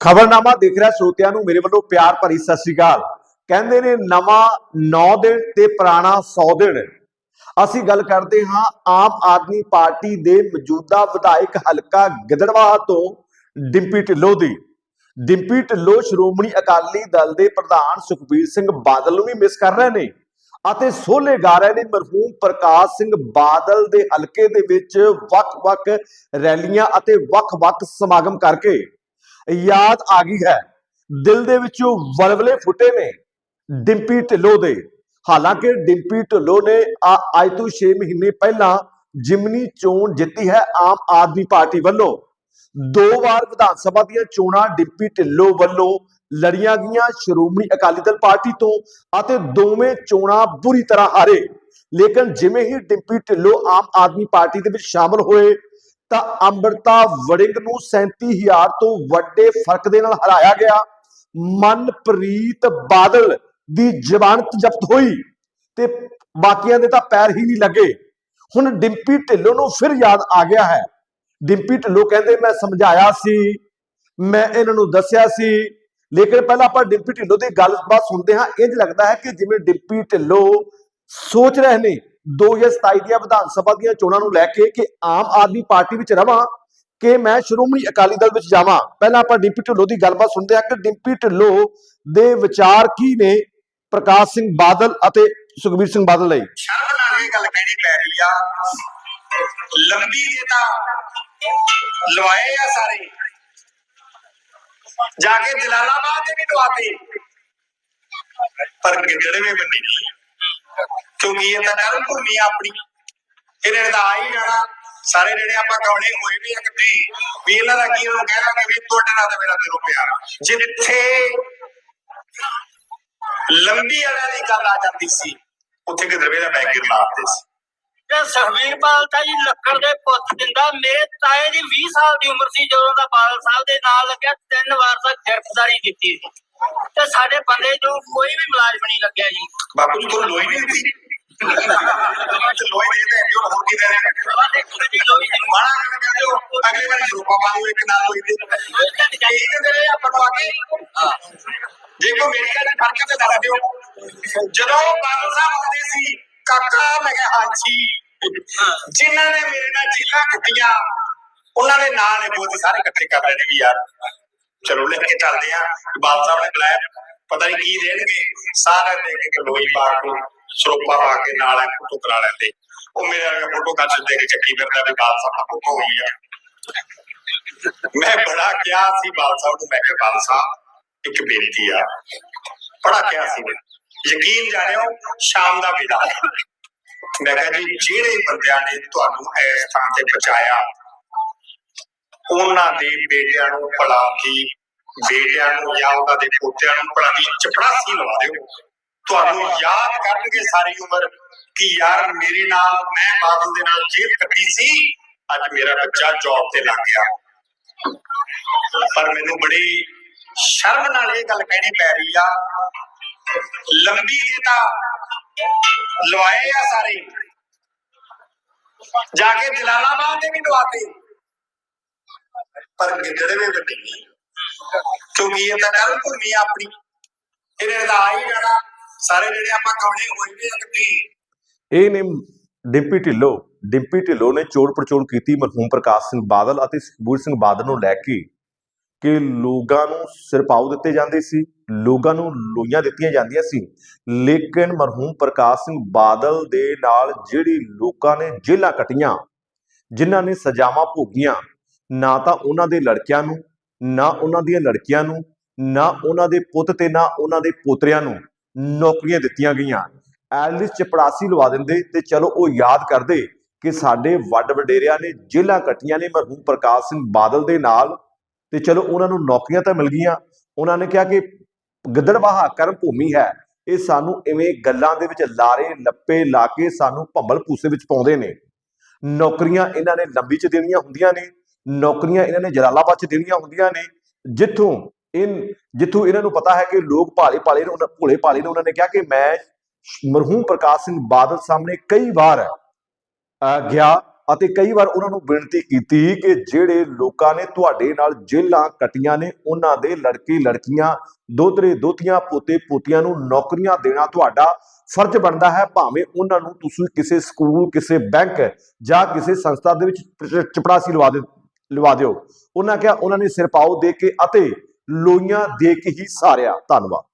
ਖਬਰਨਾਮਾ ਦੇਖ ਰਿਹਾ ਸਰੋਤਿਆਂ ਨੂੰ, ਮੇਰੇ ਵੱਲੋਂ ਪਿਆਰ ਭਰੀ ਸਤਿ ਸ੍ਰੀ ਅਕਾਲ। ਕਹਿੰਦੇ ਨੇ ਨਵਾਂ 9 ਦਿਨ ਤੇ ਪੁਰਾਣਾ 100 ਦਿਨ। ਅਸੀਂ ਗੱਲ ਕਰਦੇ ਹਾਂ ਆਮ ਆਦਮੀ ਪਾਰਟੀ ਦੇ ਮੌਜੂਦਾ ਵਿਧਾਇਕ ਹਲਕਾ ਗਿੱਦੜਵਾਹ ਤੋਂ ਡਿੰਪੀ ਢਿੱਲੋਂ ਦੀ। ਡਿੰਪੀ ਢਿੱਲੋਂ ਸ਼੍ਰੋਮਣੀ ਅਕਾਲੀ ਦਲ ਦੇ ਪ੍ਰਧਾਨ ਸੁਖਬੀਰ ਸਿੰਘ ਬਾਦਲ ਨੂੰ ਵੀ ਮਿਸ ਕਰ ਰਹੇ ਨੇ ਅਤੇ ਸੋਲੇ ਗਾ ਰਹੇ ਨੇ ਮਰਹੂਮ ਪ੍ਰਕਾਸ਼ ਸਿੰਘ ਬਾਦਲ ਦੇ ਹਲਕੇ ਦੇ ਵਿੱਚ ਵੱਖ-ਵੱਖ ਰੈਲੀਆਂ ਅਤੇ ਵੱਖ-ਵੱਖ ਸਮਾਗਮ ਕਰਕੇ। ਯਾਦ ਆ ਗਈ ਹੈ। ਦਿਲ ਦੇ ਵਿੱਚੋਂ ਵਲਵਲੇ ਫੁੱਟੇ ਨੇ, ਡਿੰਪੀ ਢਿੱਲੋਂ ਦੇ। ਹਾਲਾਂਕਿ ਡਿੰਪੀ ਢਿੱਲੋਂ ਨੇ ਅੱਜ ਤੋਂ 6 ਮਹੀਨੇ ਪਹਿਲਾਂ ਜਿਮਨੀ ਚੋਣ ਜਿੱਤੀ ਹੈ ਆਮ ਆਦਮੀ ਪਾਰਟੀ ਵੱਲੋਂ। ਦੋ ਵਾਰ ਵਿਧਾਨ ਸਭਾ ਦੀਆਂ ਚੋਣਾਂ ਡਿੰਪੀ ਢਿੱਲੋਂ ਵੱਲੋਂ ਲੜੀਆਂ ਗਈਆਂ। ਸ਼੍ਰੋਮਣੀ ਅਕਾਲੀ ਦਲ ਪਾਰਟੀ ਤੋਂ ਅਤੇ ਦੋਵੇਂ ਚੋਣਾਂ ਬੁਰੀ ਤਰ੍ਹਾਂ ਹਾਰੇ। ਲੇਕਿਨ ਜਿਵੇਂ ਹੀ ਡਿੰਪੀ ਢਿੱਲੋਂ ਆਮ ਆਦਮੀ ਪਾਰਟੀ ਦੇ ਵਿੱਚ ਸ਼ਾਮਲ ਹੋਏ ਤਾਂ ਅੰਮ੍ਰਿਤਾ ਵੜਿੰਗ ਨੂੰ 37000 ਤੋਂ ਵੱਡੇ ਫ਼ਰਕ ਦੇ ਨਾਲ ਹਰਾਇਆ ਗਿਆ। ਮਨਪ੍ਰੀਤ ਬਾਦਲ ਦੀ ਜ਼ਮਾਨਤ ਜ਼ਬਤ ਹੋਈ ਤੇ ਬਾਕੀਆਂ ਦੇ ਤਾਂ ਪੈਰ ਹੀ ਨਹੀਂ ਲੱਗੇ। ਹੁਣ ਡਿੰਪੀ ਢਿੱਲੋਂ ਨੂੰ ਫਿਰ ਯਾਦ ਆ ਗਿਆ ਹੈ। ਡਿੰਪੀ ਢਿੱਲੋਂ ਕਹਿੰਦੇ, ਮੈਂ ਸਮਝਾਇਆ ਸੀ, ਮੈਂ ਇਹਨਾਂ ਨੂੰ ਦੱਸਿਆ ਸੀ। ਲੇਕਿਨ ਪਹਿਲਾਂ ਆਪਾਂ ਡਿੰਪੀ ਢਿੱਲੋਂ ਦੀ ਗੱਲਬਾਤ ਸੁਣਦੇ ਹਾਂ। ਇੰਜ ਲੱਗਦਾ ਹੈ ਕਿ ਜਿਵੇਂ ਡਿੰਪੀ ਢਿੱਲੋਂ ਸੋਚ ਰਹੇ ਨੇ 2027 ਦੀਆਂ ਵਿਧਾਨ ਸਭਾ ਦੀਆਂ ਚੋਣਾਂ ਨੂੰ ਲੈ ਕੇ ਕਿ ਆਮ ਆਦਮੀ ਪਾਰਟੀ ਵਿੱਚ ਰਵਾਂ ਕਿ ਮੈਂ ਸ਼੍ਰੋਮਣੀ ਅਕਾਲੀ ਦਲ ਵਿੱਚ ਜਾਵਾਂ। ਪਹਿਲਾਂ ਆਪਾਂ ਡਿੰਪੀ ਢਿੱਲੋਂ ਦੀ ਗੱਲਬਾਤ ਸੁਣਦੇ ਹਾਂ ਕਿ ਡਿੰਪੀ ਢਿੱਲੋਂ ਦੇ ਵਿਚਾਰ ਕੀ ਨੇ ਪ੍ਰਕਾਸ਼ ਸਿੰਘ ਬਾਦਲ ਅਤੇ ਸੁਖਬੀਰ ਸਿੰਘ ਬਾਦਲ ਲਈ? ਸ਼ਰਮ ਨਾਲ ਇਹ ਗੱਲ ਕਹਿਣੀ ਪੈ ਰਹੀ ਆ। ਲੰਬੀ ਦੇ ਤਾਂ ਲਵਾਏ ਆ ਸਾਰੇ। ਜਾ ਕੇ ਜਲਾਲਾਬਾਦ ਦੇ ਵੀ ਲਵਾਤੇ ਪਰ ਗਿੱਦੜ ਵੀ ਨਹੀਂ ਕਿਉਂਕਿ ਇਹ ਤਾਂ ਕਰਮ ਭੂਮੀ ਆ ਆਪਣੀ। ਇਹਨੇ ਤਾਂ ਆ ਹੀ ਜਾਣਾ। ਸਾਰੇ ਜਿਹੜੇ ਆਪਾਂ ਕੌਣੇ ਹੋਏ ਵੀ ਆ ਕਿਤੇ ਵੀ ਇਹਨਾਂ ਦਾ ਕੀ ਉਹਨੂੰ ਕਹਿ ਦਾਂਗੇ ਵੀ ਤੁਹਾਡੇ ਨਾਲ ਤਾਂ ਮੇਰਾ ਦਿਲੋਂ ਪਿਆਰ। ਜਿੱਥੇ ਲੰਬੀ ਵਾਲਿਆਂ ਦੀ ਗੱਲ ਆ ਜਾਂਦੀ ਸੀ ਉੱਥੇ ਗਿੱਦੜਵੇ ਦਾ ਬੈਗ ਗਿਰ ਲਾਉਂਦੇ ਸੀ। ਤੇ ਬਾਦਲ ਤਾਂ ਜੀ ਲੱਕੜ ਦੇ ਪੁੱਤ ਦਿੰਦਾ। ਮੇਰੇ ਤਾਏ ਦੀ 20 ਸਾਲ ਦੀ ਉਮਰ ਸੀ ਜਦੋਂ ਦਾ ਬਾਦਲ ਸਾਹਿਬ ਦੇ ਨਾਲ ਲੱਗਿਆ। ਤਿੰਨ ਵਾਰ ਤੱਕ ਗ੍ਰਿਫਤਾਰੀ ਦਿੱਤੀ ਸੀ। ਤੇ ਸਾਡੇ ਬੰਦੇ ਨੂੰ ਕੋਈ ਵੀ ਮੁਲਾਜ਼ਮ ਨਹੀਂ ਲੱਗਿਆ ਜੀ। ਬਾਪੂ ਜੀ ਤੁਹਾਨੂੰ ਲੋਈ ਨਹੀਂ ਦਿੱਤੀ? ਲੋਈ ਦੇ ਤੇ ਜੋ ਹੋਰ ਕੀ ਦੇਣੇ ਸਾਡੇ ਕੋਲ ਜੀ ਲੋਈ ਨਹੀਂ ਹੋ ਅਗਲੇ ਵਾਰੀ ਰੂਪਾ ਪਾਲੂ ਇੱਕ ਨਾਲ ਲੋਈ ਦੇ ਇਹ ਕਹਿੰਦੇ ਰਹੇ ਆਪਾਂ ਨੂੰ ਆ ਕੇ ਮੇਰੀ ਗੱਲ ਫ਼ਰਕ ਤੇ ਦੱਸ ਦਿਓ ਜਦੋਂ ਬਾਦਲ ਸਾਹਿਬ ਆਉਂਦੇ ਸੀ ਕਾਕਾ ਮੈਂ ਕਿਹਾ ਹਾਂਜੀ ਜਿਨ੍ਹਾਂ ਨੇ ਮੇਰੇ ਨਾਲ ਜੀਲਾਂ ਕੱਟੀਆਂ ਉਹਨਾਂ ਦੇ ਨਾਂ ਨੇ ਬਹੁਤ ਸਾਰੇ ਇਕੱਠੇ ਕਰ ਲੈਣੇ ਵੀ ਯਾਰ ਚਲੋ ਲੈ ਕੇ ਚੱਲਦੇ ਆ ਬਾਦਲ ਸਾਹਿਬ ਨੇ ਬੁਲਾਇਆ ਪਤਾ ਨਹੀਂ ਕੀ ਦੇਣਗੇ ਸਾਰੇ ਦੇ ਕੇ ਲੋਈ ਪਾ ਕੇ ਸਰੋਪਾ ਪਾ ਕੇ ਨਾਲ ਫੋਟੋ ਕਰਾ ਲੈਂਦੇ। ਉਹ ਮੇਰੇ ਵਾਲੇ ਫੋਟੋ ਕਰ ਦਿੰਦੇ ਕਿ ਚੱਕੀ ਫਿਰਦਾ ਵੀ ਬਾਦਲ ਸਾਹਿਬ ਫੋਟੋ ਹੋਈ ਆ। ਮੈਂ ਬੜਾ ਕਿਹਾ ਸੀ ਬਾਦਲ ਸਾਹਿਬ ਨੂੰ, ਮੈਂ ਕਿਹਾ ਬਾਦਲ ਸਾਹਿਬ ਇੱਕ ਬੇਨਤੀ ਆ। ਬੜਾ ਕਿਹਾ ਸੀ ਯਕੀਨ ਜਾਣਿਓ, ਸ਼ਾਮ ਦਾ ਵੇਲਾ ਮੈਂ ਕਿਹਾ ਜੀ, ਜਿਹੜੇ ਬੰਦਿਆਂ ਨੇ ਤੁਹਾਨੂੰ ਇਸ ਥਾਂ ਤੇ ਪਹੁੰਚਾਇਆ, ਉਹਨਾਂ ਦੇ ਬੇਟਿਆਂ ਨੂੰ ਭਲਾ ਦੀ ਬੇਟਿਆਂ ਨੂੰ ਜਾਂ ਉਹਨਾਂ ਦੇ ਪੋਤਿਆਂ ਨੂੰ ਭਲਾ ਦੀ ਚਪੜਾਸੀ ਲਵਾ ਦਿਓ। ਤੁਹਾਨੂੰ ਯਾਦ ਕਰਨਗੇ ਸਾਰੀ ਉਮਰ ਕਿ ਯਾਰ ਮੇਰੇ ਨਾਲ, ਮੈਂ ਬਾਦਲ ਦੇ ਨਾਲ ਜੇਬ ਕੱਟੀ ਸੀ, ਅੱਜ ਮੇਰਾ ਬੱਚਾ ਜੌਬ ਤੇ ਲੱਗ ਗਿਆ। ਪਰ ਮੈਨੂੰ ਬੜੀ ਸ਼ਰਮ ਨਾਲ ਇਹ ਗੱਲ ਕਹਿਣੀ ਪੈ ਰਹੀ ਆ। ਲੰਬੀ ਦੇ ਤਾਂ ਲਵਾਏ ਆ ਸਾਰੇ। ਜਾ ਕੇ ਜਲਾਲਾਬਾਦ ਦੇ ਵੀ ਲਵਾਤੇ ਪਰ ਗਿੱਦੜ ਵੀ ਵੱਡੀ। ਕਿਉਂਕਿ ਇਹ ਤਾਂ ਕਰਮ ਭੂਮੀ ਆਪਣੀ। ਇਹਨੇ ਤਾਂ ਆ ਹੀ ਜਾਣਾ। ਸਾਰੇ ਜਿਹੜੇ ਆਪਾਂ ਕੌਣੇ ਹੋਏ ਵੀ ਆ ਇਹ ਨੇ ਡਿੰਪੀ ਢਿੱਲੋਂ ਡਿੰਪੀ ਢਿੱਲੋਂ ਨੇ ਚੋੜ ਪੜਚੋੜ ਕੀਤੀ ਮਰਹੂਮ ਪ੍ਰਕਾਸ਼ ਸਿੰਘ ਬਾਦਲ ਅਤੇ ਸੁਖਬੀਰ ਸਿੰਘ ਬਾਦਲ ਨੂੰ ਲੈ ਕੇ ਕਿ ਲੋਕਾਂ ਨੂੰ ਸਿਰਪਾਉ ਦਿੱਤੇ ਜਾਂਦੇ ਸੀ, ਲੋਕਾਂ ਨੂੰ ਲੋਈਆਂ ਦਿੱਤੀਆਂ ਜਾਂਦੀਆਂ ਸੀ। ਲੇਕਿਨ ਮਰਹੂਮ ਪ੍ਰਕਾਸ਼ ਸਿੰਘ ਬਾਦਲ ਦੇ ਨਾਲ ਜਿਹੜੀ ਲੋਕਾਂ ਨੇ ਜੇਲਾਂ ਕੱਟੀਆਂ, ਜਿਨ੍ਹਾਂ ਨੇ ਸਜ਼ਾਵਾਂ ਭੋਗੀਆਂ, ਨਾ ਤਾਂ ਉਹਨਾਂ ਦੇ ਲੜਕਿਆਂ ਨੂੰ, ਨਾ ਉਹਨਾਂ ਦੀਆਂ ਲੜਕੀਆਂ ਨੂੰ, ਨਾ ਉਹਨਾਂ ਦੇ ਪੁੱਤ ਤੇ ਨਾ ਉਹਨਾਂ ਦੇ ਪੋਤਰਿਆਂ ਨੂੰ ਨੌਕਰੀਆਂ ਦਿੱਤੀਆਂ ਗਈਆਂ। ਐਟਲੀਸਟ ਚਪੜਾਸੀ ਲਵਾ ਦਿੰਦੇ ਤੇ ਚਲੋ ਉਹ ਯਾਦ ਕਰਦੇ ਕਿ ਸਾਡੇ ਵੱਡ ਵਡੇਰਿਆਂ ਨੇ ਜੇਲ੍ਹਾਂ ਕੱਟੀਆਂ ਨੇ ਮਰਹੂਮ ਪ੍ਰਕਾਸ਼ ਸਿੰਘ ਬਾਦਲ ਦੇ ਨਾਲ ਤੇ ਚਲੋ ਉਹਨਾਂ ਨੂੰ ਨੌਕਰੀਆਂ ਤਾਂ ਮਿਲ ਗਈਆਂ। ਉਹਨਾਂ ਨੇ ਕਿਹਾ ਕਿ ਗਿੱਦੜਬਾਹਾ ਕਰਮ ਭੂਮੀ ਹੈ। ਇਹ ਸਾਨੂੰ ਇਵੇਂ ਗੱਲਾਂ ਦੇ ਵਿੱਚ ਲਾਰੇ, ਲੱਪੇ ਲਾ ਕੇ ਸਾਨੂੰ ਭੰਬਲ ਪੂਸੇ ਵਿੱਚ ਪਾਉਂਦੇ ਨੇ। ਨੌਕਰੀਆਂ ਇਹਨਾਂ ਨੇ ਲੰਬੀ ਚ ਦੇਣੀਆਂ ਹੁੰਦੀਆਂ ਨੇ। ਨੌਕਰੀਆਂ ਇਹਨਾਂ ਨੇ ਜਲਾਲਾਬਾਦ ਚ ਦੇਣੀਆਂ ਹੁੰਦੀਆਂ ਨੇ। ਜਿੱਥੋਂ ਇਨ ਜਿੱਥੋਂ ਇਹਨਾਂ ਨੂੰ ਪਤਾ ਹੈ ਕਿ ਲੋਕ ਭਾਲੇ ਭਾਲੇ ਨੇ ਭੋਲੇ ਭਾਲੇ ਨੇ, ਉਹਨਾਂ ਨੇ ਕਿਹਾ ਕਿ ਮੈਂ ਮਰਹੂਮ ਪ੍ਰਕਾਸ਼ ਸਿੰਘ ਬਾਦਲ ਸਾਹਮਣੇ ਕਈ ਵਾਰ ਗਿਆ ਅਤੇ ਕਈ ਵਾਰ ਉਹਨਾਂ ਨੂੰ ਬੇਨਤੀ ਕੀਤੀ ਕਿ ਜਿਹੜੇ ਲੋਕਾਂ ਨੇ ਤੁਹਾਡੇ ਨਾਲ ਜੇਲਾਂ ਕੱਟੀਆਂ ਨੇ, ਉਹਨਾਂ ਦੇ ਲੜਕੇ ਲੜਕੀਆਂ, ਦੋਤਰੇ ਦੋਤੀਆਂ, ਪੋਤੇ ਪੋਤੀਆਂ ਨੂੰ ਨੌਕਰੀਆਂ ਦੇਣਾ ਤੁਹਾਡਾ ਫਰਜ਼ ਬਣਦਾ ਹੈ, ਭਾਵੇਂ ਉਹਨਾਂ ਨੂੰ ਤੁਸੀਂ ਕਿਸੇ ਸਕੂਲ, ਕਿਸੇ ਬੈਂਕ ਜਾਂ ਕਿਸੇ ਸੰਸਥਾ ਦੇ ਵਿੱਚ ਚਪੜਾਸੀ ਲਵਾ ਦੇ, ਲਵਾ ਦਿਓ। ਉਹਨਾਂ ਕਿਹਾ, ਉਹਨਾਂ ਨੇ ਸਿਰ ਪਾਓ ਦੇ ਕੇ ਅਤੇ ਲੋਈਆਂ ਦੇ ਕੇ ਹੀ ਸਾਰਿਆ। ਧੰਨਵਾਦ।